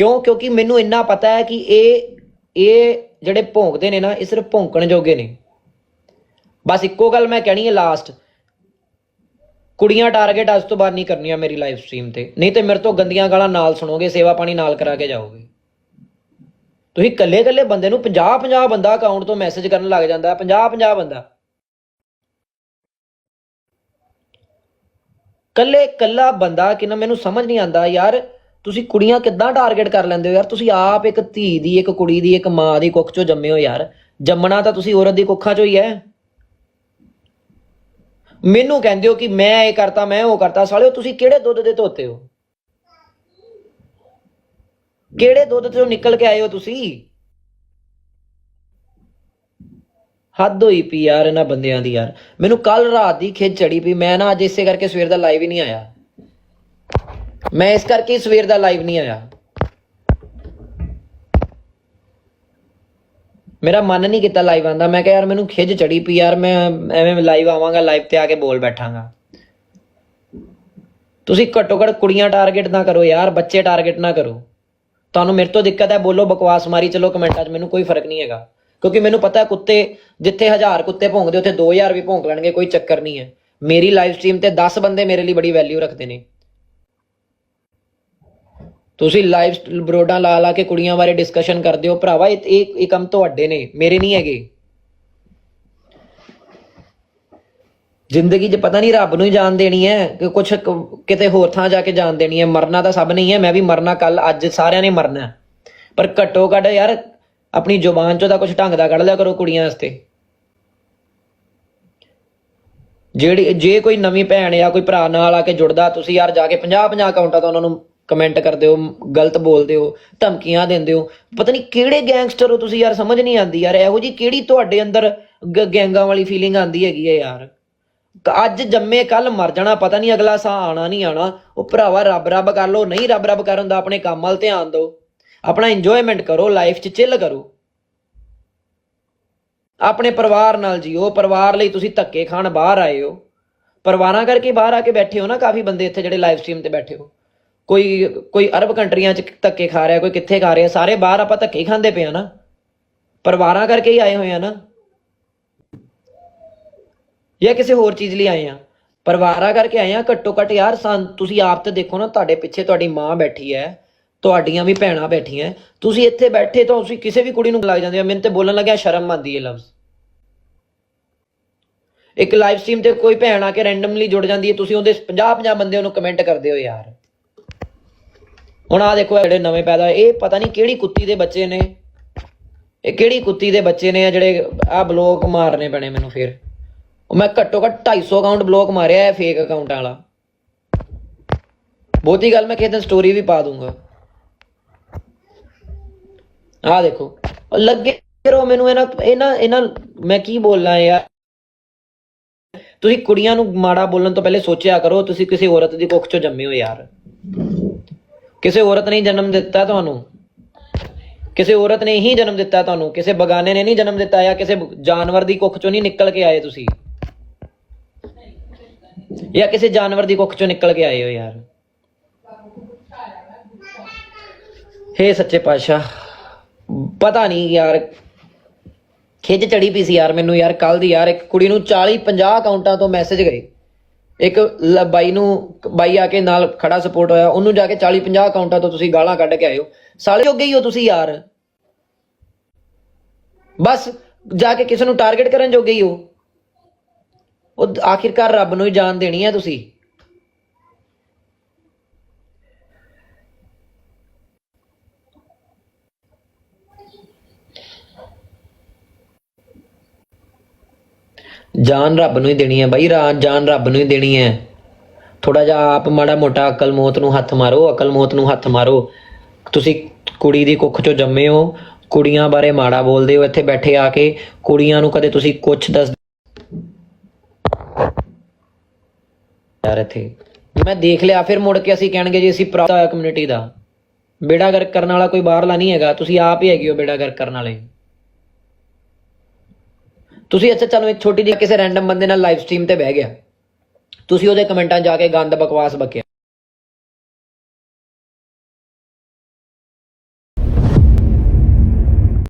ਕਿਉਂ? ਕਿਉਂਕਿ ਮੈਨੂੰ ਇੰਨਾ ਪਤਾ ਹੈ ਕਿ ਇਹ ਇਹ ਜਿਹੜੇ ਭੌਂਕਦੇ ਨੇ ਨਾ, ਇਹ ਸਿਰਫ ਭੌਂਕਣ ਜੋਗੇ ਨੇ। ਬਸ ਇੱਕੋ ਗੱਲ ਮੈਂ ਕਹਿਣੀ ਹੈ ਲਾਸਟ ਕੁੜੀਆਂ ਟਾਰਗੇਟ ਅੱਜ ਤੋਂ ਬਾਅਦ ਨਹੀਂ ਕਰਨੀਆਂ ਮੇਰੀ ਲਾਈਵ ਸਟ੍ਰੀਮ ਤੇ। ਨਹੀਂ ਤੇ ਮੇਰੇ ਤੋਂ ਗੰਦੀਆਂ ਗਾਲਾਂ ਨਾਲ ਸੁਣੋਗੇ, ਸੇਵਾ ਪਾਣੀ ਨਾਲ ਕਰਾ ਕੇ ਜਾਓਗੇ। ਤੁਸੀਂ ਇਕੱਲੇ ਇਕੱਲੇ ਬੰਦੇ ਨੂੰ 50 50 ਬੰਦਾ ਅਕਾਊਂਟ ਤੋਂ ਮੈਸੇਜ ਕਰਨ ਲੱਗ ਜਾਂਦਾ 50 50 ਬੰਦਾ। ਇਕੱਲੇ ਇਕੱਲਾ ਬੰਦਾ ਕਿਨਾ ਮੈਨੂੰ ਸਮਝ ਨਹੀਂ ਆਂਦਾ ਯਾਰ। ਤੁਸੀਂ ਕੁੜੀਆਂ ਕਿੱਦਾਂ ਟਾਰਗੇਟ ਕਰ ਲੈਂਦੇ ਹੋ ਯਾਰ? ਤੁਸੀਂ ਆਪ ਇੱਕ ਧੀ ਦੀ, ਇੱਕ ਕੁੜੀ ਦੀ, ਇੱਕ ਮਾਂ ਦੀ ਕੁੱਖ ਚੋਂ ਜੰਮੇ ਹੋ ਯਾਰ। ਜੰਮਣਾ ਤਾਂ ਤੁਸੀਂ ਔਰਤ ਦੀ ਕੁੱਖਾਂ ਚੋਂ ਹੀ ਹੈ। ਮੈਨੂੰ ਕਹਿੰਦੇ ਹੋ ਕਿ ਮੈਂ ਇਹ ਕਰਤਾ, ਮੈਂ ਉਹ ਕਰਤਾ। ਸਾਲਿਓ, ਤੁਸੀਂ ਕਿਹੜੇ ਦੁੱਧ ਦੇ ਧੋਤੇ ਹੋ? ਕਿਹੜੇ ਦੁੱਧ ਚੋਂ ਨਿਕਲ ਕੇ ਆਏ ਹੋ ਤੁਸੀਂ? ਹੱਦ ਹੋਈ ਪਈ ਯਾਰ ਇਹਨਾਂ ਬੰਦਿਆਂ ਦੀ ਯਾਰ। ਮੈਨੂੰ ਕੱਲ ਰਾਤ ਦੀ ਖਿੱਚ ਚੜੀ ਪਈ। ਮੈਂ ਨਾ ਅੱਜ ਇਸੇ ਕਰਕੇ ਸਵੇਰ ਦਾ ਲਾਈਵ ਹੀ ਨਹੀਂ ਆਇਆ। ਮੈਂ ਇਸ ਕਰਕੇ ਸਵੇਰ ਦਾ ਲਾਈਵ ਨਹੀਂ ਆਇਆ। ਮੇਰਾ ਮਨ ਨਹੀਂ ਕੀਤਾ ਲਾਈਵ ਆਂਦਾ ਮੈਂ ਕਿਹਾ ਯਾਰ ਮੈਨੂੰ ਖਿੱਚ ਚੜੀ ਪਈ ਯਾਰ, ਮੈਂ ਐਵੇਂ ਲਾਈਵ ਆਵਾਂਗਾ ਲਾਈਵ ਤੇ ਆ ਕੇ ਬੋਲ ਬੈਠਾਂਗਾ। ਤੁਸੀਂ ਘੱਟੋ ਘੱਟ ਕੁੜੀਆਂ ਟਾਰਗੇਟ ਨਾ ਕਰੋ ਯਾਰ, ਬੱਚੇ ਟਾਰਗੇਟ ਨਾ ਕਰੋ। ਤੁਹਾਨੂੰ ਮੇਰੇ ਤੋਂ ਦਿੱਕਤ ਹੈ, ਬੋਲੋ ਬਕਵਾਸ ਮਾਰੀ, ਚਲੋ ਕਮੈਂਟਾਂ 'ਚ ਮੈਨੂੰ ਕੋਈ ਫ਼ਰਕ ਨਹੀਂ ਹੈਗਾ। ਕਿਉਂਕਿ ਮੈਨੂੰ ਪਤਾ ਕੁੱਤੇ, ਜਿੱਥੇ ਹਜ਼ਾਰ ਕੁੱਤੇ ਭੌਂਕਦੇ, ਉੱਥੇ 2000 ਵੀ ਭੌਂਕ ਲੈਣਗੇ, ਕੋਈ ਚੱਕਰ ਨਹੀਂ ਹੈ। ਮੇਰੀ ਲਾਈਵ ਸਟ੍ਰੀਮ ਤੇ 10 ਬੰਦੇ ਮੇਰੇ ਲਈ ਬੜੀ ਵੈਲਿਊ ਰੱਖਦੇ ਨੇ। ਤੁਸੀਂ ਲਾਈਵ ਬਰੋਡਾਂ ਲਾ ਲਾ ਕੇ ਕੁੜੀਆਂ ਬਾਰੇ ਡਿਸਕਸ਼ਨ ਕਰਦੇ ਹੋ, ਭਰਾਵਾ, ਇਹ ਇਹ ਕੰਮ ਤੁਹਾਡੇ ਨੇ, ਮੇਰੇ ਨਹੀਂ ਹੈਗੇ। ਜ਼ਿੰਦਗੀ 'ਚ ਪਤਾ ਨਹੀਂ ਰੱਬ ਨੂੰ ਹੀ ਜਾਣ ਦੇਣੀ ਹੈ, ਕਿ ਕੁਛ ਕਿਤੇ ਹੋਰ ਥਾਂ ਜਾ ਕੇ ਜਾਣ ਦੇਣੀ ਹੈ। ਮਰਨਾ ਤਾਂ ਸਭ ਨਹੀਂ ਹੈ, ਮੈਂ ਵੀ ਮਰਨਾ ਕੱਲ, ਅੱਜ ਸਾਰਿਆਂ ਨੇ ਮਰਨਾ। ਪਰ ਘੱਟੋ ਘੱਟ ਯਾਰ, ਆਪਣੀ ਜ਼ੁਬਾਨ 'ਚੋਂ ਤਾਂ ਕੁਛ ਢੰਗ ਦਾ ਕੱਢ ਲਿਆ ਕਰੋ ਕੁੜੀਆਂ ਵਾਸਤੇ। ਜਿਹੜੀ, ਜੇ ਕੋਈ ਨਵੀਂ ਭੈਣ ਜਾਂ ਕੋਈ ਭਰਾ ਨਾਲ ਆ ਕੇ ਜੁੜਦਾ, ਤੁਸੀਂ ਯਾਰ ਜਾ ਕੇ 50 50 ਅਕਾਊਂਟਾਂ ਤੋਂ ਉਹਨਾਂ ਨੂੰ ਕਮੈਂਟ ਕਰਦੇ ਹੋ, ਗਲਤ ਬੋਲਦੇ ਹੋ, ਧਮਕੀਆਂ ਦਿੰਦੇ ਹੋ। ਪਤਾ ਨਹੀਂ ਕਿਹੜੇ ਗੈਂਗਸਟਰ ਹੋ ਤੁਸੀਂ ਯਾਰ, ਸਮਝ ਨਹੀਂ ਆਉਂਦੀ ਯਾਰ। ਇਹੋ ਜੀ ਕਿਹੜੀ ਤੁਹਾਡੇ ਅੰਦਰ ਗ- ਗੈਂਗਾਂ ਵਾਲੀ ਫੀਲਿੰਗ ਆਉਂਦੀ ਹੈਗੀ ਹੈ ਯਾਰ। ਅੱਜ ਜੰਮੇ ਕੱਲ ਮਰ ਜਾਣਾ, ਪਤਾ ਨਹੀਂ ਅਗਲਾ ਸਾਹ ਆਣਾ ਨਹੀਂ ਆਣਾ। ਉਹ ਭਰਾਵਾ ਰੱਬ ਰੱਬ ਕਰ ਲੋ ਨਹੀਂ ਰੱਬ ਰੱਬ ਕਰਨ ਦਾ ਆਪਣੇ ਕੰਮ ਵੱਲ ਧਿਆਨ ਦਿਓ। ਆਪਣਾ ਇੰਜੋਇਮੈਂਟ ਕਰੋ ਲਾਈਫ 'ਚ ਚਿੱਲ ਕਰੋ। ਆਪਣੇ ਪਰਿਵਾਰ ਨਾਲ ਜੀਓ, ਪਰਿਵਾਰ ਲਈ ਤੁਸੀਂ ਧੱਕੇ ਖਾਣ ਬਾਹਰ ਆਏ ਹੋ। ਪਰਿਵਾਰਾਂ ਕਰਕੇ ਬਾਹਰ ਆ ਕੇ ਬੈਠੇ ਹੋ ਨਾ, ਕਾਫੀ ਬੰਦੇ ਇੱਥੇ ਜਿਹੜੇ ਲਾਈਵ ਸਟ੍ਰੀਮ ਤੇ ਬੈਠੇ ਹੋ। ਕੋਈ ਕੋਈ ਅਰਬ ਕੰਟਰੀਆਂ 'ਚ ਧੱਕੇ ਖਾ ਰਿਹਾ, ਕੋਈ ਕਿੱਥੇ ਖਾ ਰਿਹਾ, ਸਾਰੇ ਬਾਹਰ ਆਪਾਂ ਧੱਕੇ ਹੀ ਖਾਂਦੇ ਪਏ ਆ ਨਾ। ਪਰਿਵਾਰਾਂ ਕਰਕੇ ਹੀ ਆਏ ਹੋਏ ਆ ਨਾ। ਜਾਂ ਕਿਸੇ ਹੋਰ ਚੀਜ਼ ਲਈ ਆਏ ਆ। ਪਰਿਵਾਰਾਂ ਕਰਕੇ ਆਏ ਆ, ਘੱਟੋ ਘੱਟ ਯਾਰ ਸਾਨ, ਤੁਸੀਂ ਆਪ ਤੇ ਦੇਖੋ ਨਾ, ਤੁਹਾਡੇ ਪਿੱਛੇ ਤੁਹਾਡੀ ਮਾਂ ਬੈਠੀ ਹੈ ਤੁਹਾਡੀਆਂ ਵੀ ਭੈਣਾਂ ਬੈਠੀਆਂ ਤੁਸੀਂ ਇੱਥੇ ਬੈਠੇ ਤਾਂ ਤੁਸੀਂ ਕਿਸੇ ਵੀ ਕੁੜੀ ਨੂੰ ਲੱਗ ਜਾਂਦੇ ਹੋ ਮੈਨੂੰ ਤੇ ਬੋਲਣ ਲੱਗਿਆ ਸ਼ਰਮ ਆਉਂਦੀ ਹੈ ਲਫ਼ਜ਼। ਇੱਕ ਲਾਈਵ ਸਟ੍ਰੀਮ ਤੇ ਕੋਈ ਭੈਣ ਆ ਕੇ ਰੈਂਡਮਲੀ ਜੁੜ ਜਾਂਦੀ ਹੈ ਤੁਸੀਂ ਉਹਦੇ 50 50 ਬੰਦੇ ਉਹਨੂੰ ਕਮੈਂਟ ਕਰਦੇ ਹੋ ਯਾਰ। ਹੁਣ ਆ ਦੇਖੋ ਜਿਹੜੇ ਨਵੇਂ ਪੈਦਾ ਹੋਏ, ਇਹ ਪਤਾ ਨਹੀਂ ਕਿਹੜੀ ਕੁੱਤੀ ਦੇ ਬੱਚੇ ਨੇ। ਇਹ ਕਿਹੜੀ ਕੁੱਤੀ ਦੇ ਬੱਚੇ ਨੇ ਆ ਜਿਹੜੇ ਆ ਬਲੌਕ ਮਾਰਨੇ ਪੈਣੇ ਮੈਨੂੰ ਫਿਰ। ਉਹ ਮੈਂ ਘੱਟੋ ਘੱਟ 250 ਅਕਾਊਂਟ ਬਲੌਕ ਮਾਰਿਆ ਹੈ ਫੇਕ ਅਕਾਊਂਟ ਵਾਲਾ। ਬਹੁਤੀ ਗੱਲ ਮੈਂ ਕਿਸੇ ਦਿਨ ਸਟੋਰੀ ਵੀ ਪਾ ਦੂੰਗਾ। ਆ ਦੇਖੋ, ਉਹ ਲੱਗੇ ਰਹੋ ਮੈਨੂੰ ਇਹਨਾਂ ਇਹਨਾਂ ਇਹਨਾਂ, ਮੈਂ ਕੀ ਬੋਲਣਾ ਯਾਰ? ਤੁਸੀਂ ਕੁੜੀਆਂ ਨੂੰ ਮਾੜਾ ਬੋਲਣ ਤੋਂ ਪਹਿਲੇ ਸੋਚਿਆ ਕਰੋ, ਤੁਸੀਂ ਕਿਸੇ ਔਰਤ ਦੀ ਕੁੱਖ ਚੋਂ ਜੰਮੇ ਹੋ ਯਾਰ। ਕਿਸੇ ਔਰਤ ਨੇ ਜਨਮ ਦਿੱਤਾ ਤੁਹਾਨੂੰ? ਕਿਸੇ ਔਰਤ ਨੇ ਹੀ ਜਨਮ ਦਿੱਤਾ ਤੁਹਾਨੂੰ? ਕਿਸੇ ਬਗਾਨੇ ਨੇ ਨਹੀਂ ਜਨਮ ਦਿੱਤਾ ਜਾਂ ਕਿਸੇ ਜਾਨਵਰ ਦੀ ਕੁੱਖ ਚੋਂ ਨਹੀਂ ਨਿਕਲ ਕੇ ਆਏ ਤੁਸੀਂ? ਜਾਂ ਕਿਸੇ ਜਾਨਵਰ ਦੀ ਕੁੱਖ ਚੋਂ ਨਿਕਲ ਕੇ ਆਏ ਹੋ ਯਾਰ? ਹੇ ਸੱਚੇ ਪਾਤਸ਼ਾਹ, ਪਤਾ ਨਹੀਂ ਯਾਰ ਖਿੱਚ ਚੜੀ ਪਈ ਸੀ ਯਾਰ ਮੈਨੂੰ ਯਾਰ ਕੱਲ ਦੀ ਯਾਰ ਇੱਕ ਕੁੜੀ ਨੂੰ 40 50 ਅਕਾਊਂਟਾਂ ਤੋਂ ਮੈਸੇਜ ਗਏ। ਇੱਕ ਲ- ਬਾਈ ਨੂੰ, ਬਾਈ ਆ ਕੇ ਨਾਲ ਖੜਾ ਸਪੋਰਟ ਹੋਇਆ, ਉਹਨੂੰ ਜਾ ਕੇ 40 50 ਅਕਾਊਂਟਾਂ ਤੋਂ ਤੁਸੀਂ ਗਾਲਾਂ ਕੱਢ ਕੇ ਆਇਓ। ਸਾਲੇ ਜੋਗੇ ਹੀ ਹੋ ਤੁਸੀਂ ਯਾਰ। ਬਸ, ਜਾ ਕੇ ਕਿਸੇ ਨੂੰ ਟਾਰਗੇਟ ਕਰਨ ਜੋਗੇ ਹੀ ਹੋ। ਉਹ ਆਖਿਰਕਾਰ ਰੱਬ ਨੂੰ ਹੀ ਜਾਨ ਦੇਣੀ ਹੈ ਤੁਸੀਂ। ਜਾਨ ਰੱਬ ਨੂੰ ਹੀ ਦੇਣੀ ਹੈ ਬਾਈ ਰਾ ਜਾਨ ਰੱਬ ਨੂੰ ਹੀ ਦੇਣੀ ਹੈ। ਥੋੜਾ ਜਿਹਾ ਆਪ ਮਾੜਾ ਮੋਟਾ ਅਕਲ ਮੌਤ ਨੂੰ ਹੱਥ ਮਾਰੋ, ਅਕਲ ਮੌਤ ਨੂੰ ਹੱਥ ਮਾਰੋ। ਤੁਸੀਂ ਕੁੜੀ ਦੀ ਕੁੱਖ ਚੋਂ ਜੰਮੇ ਹੋ, ਕੁੜੀਆਂ ਬਾਰੇ ਮਾੜਾ ਬੋਲਦੇ ਹੋ, ਇੱਥੇ ਬੈਠੇ ਆ ਕੇ ਕੁੜੀਆਂ ਨੂੰ ਕਦੇ ਤੁਸੀਂ ਕੁਛ ਦੱਸ ਯਾਰ ਇੱਥੇ। ਮੈਂ ਦੇਖ ਲਿਆ, ਫਿਰ ਮੁੜ ਕੇ ਅਸੀਂ ਕਹਿਣਗੇ ਜੀ ਅਸੀਂ ਪ੍ਰਾਪਤ ਕਮਿਊਨਿਟੀ ਦਾ। ਬੇੜਾ ਗਰਕ ਕਰਨ ਵਾਲਾ ਕੋਈ ਬਾਹਰਲਾ ਨਹੀਂ ਹੈਗਾ, ਤੁਸੀਂ ਆਪ ਹੀ ਹੈਗੇ ਹੋ ਬੇੜਾ ਗਰਕ ਕਰਨ ਵਾਲੇ। ਤੁਸੀਂ ਅੱਛਾ ਚਲੋ ਇੱਕ ਛੋਟੀ ਜਿਹੀ ਕਿਸੇ ਰੈਂਡਮ ਬੰਦੇ ਨਾਲ ਲਾਈਵ ਸਟ੍ਰੀਮ ਤੇ ਬਹਿ ਗਿਆ। ਤੁਸੀਂ ਉਹਦੇ ਕਮੈਂਟਾਂ ਜਾ ਕੇ ਗੰਦ ਬਕਵਾਸ ਬਕਿਆ।